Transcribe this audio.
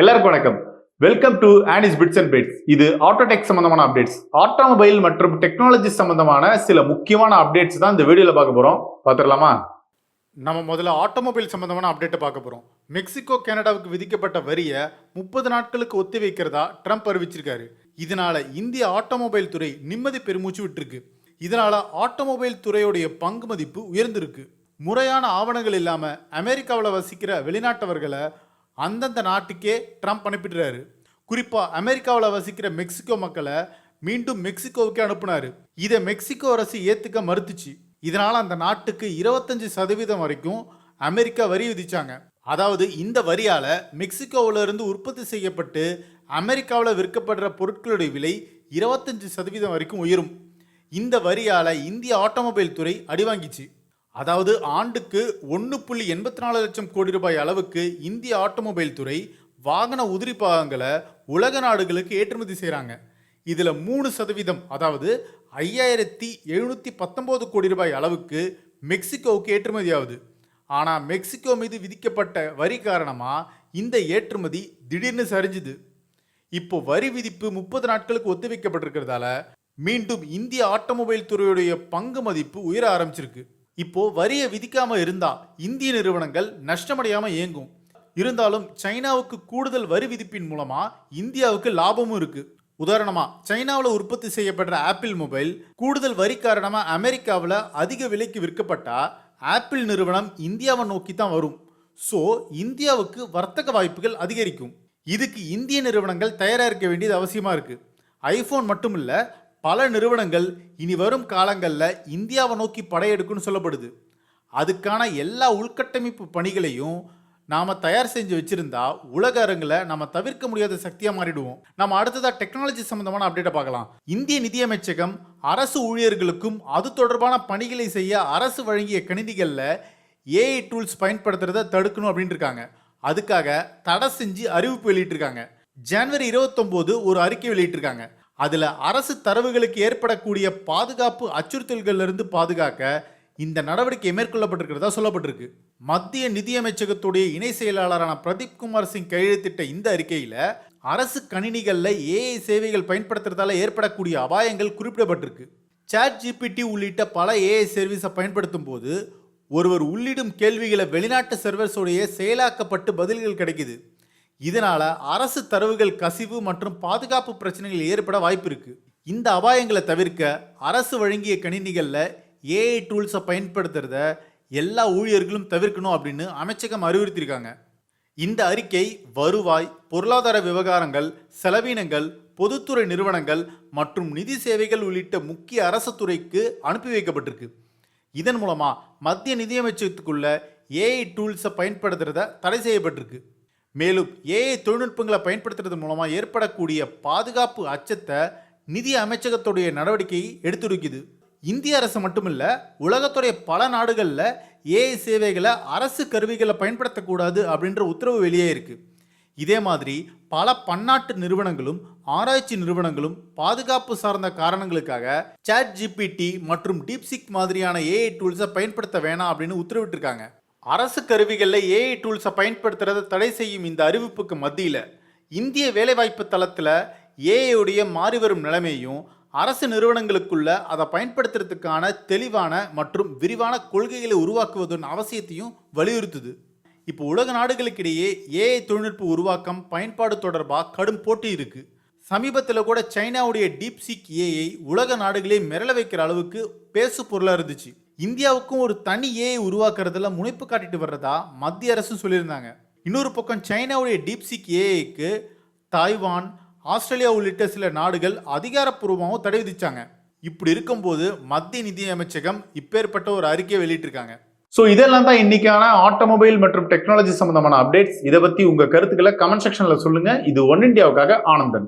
எல்லாருக்கும் வணக்கம். Welcome to Annie's bits and bits இது ஆட்டோடெக் சம்பந்தமான அப்டேட்ஸ் ஆட்டோமொபைல் மற்றும் டெக்னாலஜி சம்பந்தமான சில முக்கியமான அப்டேட்ஸ் தான் இந்த வீடியோவில் பார்க்க போகிறோம் பார்த்துடலாமா? நம்ம முதல்ல ஆட்டோமொபைல் சம்பந்தமான அப்டேட்டை பார்க்க போகிறோம் மெக்சிகோ கனடாவுக்கு விதிக்கப்பட்ட வரியை முப்பது நாட்களுக்கு ஒத்தி வைக்கிறதா ட்ரம்ப் அறிவிச்சிருக்காரு. இதனால இந்திய ஆட்டோமொபைல் துறை நிம்மதி பெருமூச்சு விட்டுருக்கு. இதனால ஆட்டோமொபைல் துறையுடைய பங்கு மதிப்பு உயர்ந்திருக்கு. முறையான ஆவணங்கள் இல்லாமல் அமெரிக்காவில் வசிக்கிற வெளிநாட்டவர்களை அந்தந்த நாட்டுக்கே ட்ரம்ப் அனுப்பிடுறாரு. குறிப்பாக அமெரிக்காவில் வசிக்கிற மெக்சிகோ மக்களை மீண்டும் மெக்சிகோவுக்கு அனுப்புனாரு. இதை மெக்சிகோ அரசு ஏற்றுக்க மறுத்துச்சு. இதனால் அந்த நாட்டுக்கு இருபத்தஞ்சி சதவீதம் வரைக்கும் அமெரிக்கா வரி விதிச்சாங்க. அதாவது இந்த வரியால் மெக்சிகோவிலிருந்து உற்பத்தி செய்யப்பட்டு அமெரிக்காவில் விற்கப்படுற பொருட்களுடைய விலை இருபத்தஞ்சி சதவீதம் வரைக்கும் உயரும். இந்த வரியால் இந்திய ஆட்டோமொபைல் துறை அடிவாங்கிச்சு அதாவது ஆண்டுக்கு ஒன்று புள்ளி எண்பத்தி நாலு லட்சம் கோடி ரூபாய் அளவுக்கு இந்திய ஆட்டோமொபைல் துறை வாகன உதிரி பாகங்களை உலக நாடுகளுக்கு ஏற்றுமதி செய்கிறாங்க இதில் மூணு சதவீதம் அதாவது ஐயாயிரத்தி எழுநூற்றி பத்தொம்போது கோடி ரூபாய் அளவுக்கு மெக்சிகோவுக்கு ஏற்றுமதி ஆகுது ஆனால் மெக்சிகோ மீது விதிக்கப்பட்ட வரி காரணமாக இந்த ஏற்றுமதி திடீர்னு சரிஞ்சுது. இப்போ வரி விதிப்பு முப்பது நாட்களுக்கு ஒத்திவைக்கப்பட்டிருக்கிறதால மீண்டும் இந்திய ஆட்டோமொபைல் துறையுடைய பங்கு மதிப்பு உயர ஆரம்பிச்சிருக்கு. இப்போ வரியை விதிக்காம இருந்தா இந்திய நிறுவனங்கள் நஷ்டமடையாம இயங்கும். இருந்தாலும் சைனாவுக்கு கூடுதல் வரி விதிப்பின் மூலமா இந்தியாவுக்கு லாபமும் இருக்கு. உதாரணமா சைனாவில் உற்பத்தி செய்யப்படுற ஆப்பிள் மொபைல் கூடுதல் வரி காரணமா அமெரிக்காவில் அதிக விலைக்கு விற்கப்பட்டா ஆப்பிள் நிறுவனம் இந்தியாவை நோக்கி தான் வரும். ஸோ இந்தியாவுக்கு வர்த்தக வாய்ப்புகள் அதிகரிக்கும். இதுக்கு இந்திய நிறுவனங்கள் தயாராக இருக்க வேண்டியது அவசியமா இருக்கு. ஐஃபோன் மட்டும் இல்லை பல நிறுவனங்கள் இனி வரும் காலங்களில் இந்தியாவை நோக்கி படையெடுக்குன்னு சொல்லப்படுது. அதுக்கான எல்லா உள்கட்டமைப்பு பணிகளையும் நாம் தயார் செஞ்சு வச்சுருந்தா உலக அரங்கில் நம்ம தவிர்க்க முடியாத சக்தியாக மாறிடுவோம். நம்ம அடுத்ததாக டெக்னாலஜி சம்மந்தமான அப்டேட்டை பார்க்கலாம். இந்திய நிதியமைச்சகம் அரசு ஊழியர்களுக்கும் அது தொடர்பான பணிகளை செய்ய அரசு வழங்கிய கணினிகளில் ஏஐ டூல்ஸ் பயன்படுத்துகிறத தடுக்கணும் அப்படின்னு இருக்காங்க. அதுக்காக தடை செஞ்சு அறிவிப்பு வெளியிட்டிருக்காங்க. ஜனவரி இருபத்தொம்போது ஒரு அறிக்கை வெளியிட்டிருக்காங்க. அதில் அரசு தரவுகளுக்கு ஏற்படக்கூடிய பாதுகாப்பு அச்சுறுத்தல்களிலிருந்து பாதுகாக்க இந்த நடவடிக்கை மேற்கொள்ளப்பட்டிருக்கிறதா சொல்லப்பட்டிருக்கு. மத்திய நிதியமைச்சகத்துடைய இணை செயலாளரான பிரதீப் குமார் சிங் கையெழுத்திட்ட இந்த அறிக்கையில் அரசு கணினிகளில் ஏஐ சேவைகள் பயன்படுத்துறதால ஏற்படக்கூடிய அபாயங்கள் குறிப்பிடப்பட்டிருக்கு. சாட் ஜிபிடி உள்ளிட்ட பல ஏஐ சர்வீஸை பயன்படுத்தும் போது ஒருவர் உள்ளிடும் கேள்விகளை வெளிநாட்டு சர்வர்ஸோடைய செயலாக்கப்பட்டு பதில்கள் கிடைக்குது. இதனால் அரசு தரவுகள் கசிவு மற்றும் பாதுகாப்பு பிரச்சனைகள் ஏற்பட வாய்ப்பு இருக்குது இந்த அபாயங்களை தவிர்க்க அரசு வழங்கிய கணினிகளில் ஏஐ டூல்ஸை பயன்படுத்துறத எல்லா ஊழியர்களும் தவிர்க்கணும் அப்படின்னு அமைச்சகம் அறிவுறுத்தியிருக்காங்க. இந்த அறிக்கை வருவாய் பொருளாதார விவகாரங்கள் செலவினங்கள் பொதுத்துறை நிறுவனங்கள் மற்றும் நிதி சேவைகள் உள்ளிட்ட முக்கிய அரசு துறைக்கு அனுப்பி வைக்கப்பட்டிருக்கு. இதன் மூலமாக மத்திய நிதியமைச்சகத்துக்குள்ள ஏஐ டூல்ஸை பயன்படுத்துறத தடை செய்யப்பட்டிருக்கு. மேலும் ஏஐ தொழில்நுட்பங்களை பயன்படுத்துறது மூலமாக ஏற்படக்கூடிய பாதுகாப்பு அச்சத்தை நிதி அமைச்சகத்துடைய நடவடிக்கையை எடுத்துரைக்குது. இந்திய அரசு மட்டுமில்ல உலகத்துடைய பல நாடுகளில் ஏஐ சேவைகளை அரசு கருவிகளை பயன்படுத்தக்கூடாது அப்படின்ற உத்தரவு வெளியே இருக்குது இதே மாதிரி பல பன்னாட்டு நிறுவனங்களும் ஆராய்ச்சி நிறுவனங்களும் பாதுகாப்பு சார்ந்த காரணங்களுக்காக சாட் ஜிபிடி மற்றும் டீப்சிக் மாதிரியான ஏஐ டூல்ஸை பயன்படுத்த வேணாம் அப்படின்னு உத்தரவிட்டிருக்காங்க. அரசு கருவிகளில் ஏஐ டூல்ஸை பயன்படுத்துறதை தடை செய்யும் இந்த அறிவிப்புக்கு மத்தியில் இந்திய வேலைவாய்ப்பு தளத்தில் ஏஐயுடைய மாறி வரும் நிலைமையும் அரசு நிறுவனங்களுக்குள்ள அதை பயன்படுத்துறதுக்கான தெளிவான மற்றும் விரிவான கொள்கைகளை உருவாக்குவதன் அவசியத்தையும் வலியுறுத்துது. இப்போ உலக நாடுகளுக்கிடையே ஏஐ தொழில்நுட்ப உருவாக்கம் பயன்பாடு தொடர்பாக கடும் போட்டி இருக்கு. சமீபத்தில் கூட சைனாவுடைய டீப்சிக் ஏஐ உலக நாடுகளே மிரள வைக்கிற அளவுக்கு பேசு பொருளாக இருந்துச்சு. இந்தியாவுக்கும் ஒரு தனி ஏஐ உருவாக்குறதுல முனைப்பு காட்டிட்டு வர்றதா மத்திய அரசும் சொல்லியிருந்தாங்க. இன்னொரு பக்கம் சைனாவுடைய டீப்சிக் ஏஐக்கு தாய்வான் ஆஸ்திரேலியா உள்ளிட்ட சில நாடுகள் அதிகாரப்பூர்வமாகவும் தடை விதிச்சாங்க. இப்படி இருக்கும்போது மத்திய நிதி அமைச்சகம் இப்பேற்பட்ட ஒரு அறிக்கையை வெளியிட்டிருக்காங்க. ஸோ இதெல்லாம் தான் இன்னைக்கான ஆட்டோமொபைல் மற்றும் டெக்னாலஜி சம்பந்தமான அப்டேட்ஸ் இதை பற்றி உங்கள் கருத்துக்களை கமெண்ட் செக்ஷனில் சொல்லுங்கள் இது ஒன் இந்தியாவுக்காக ஆனந்தன்.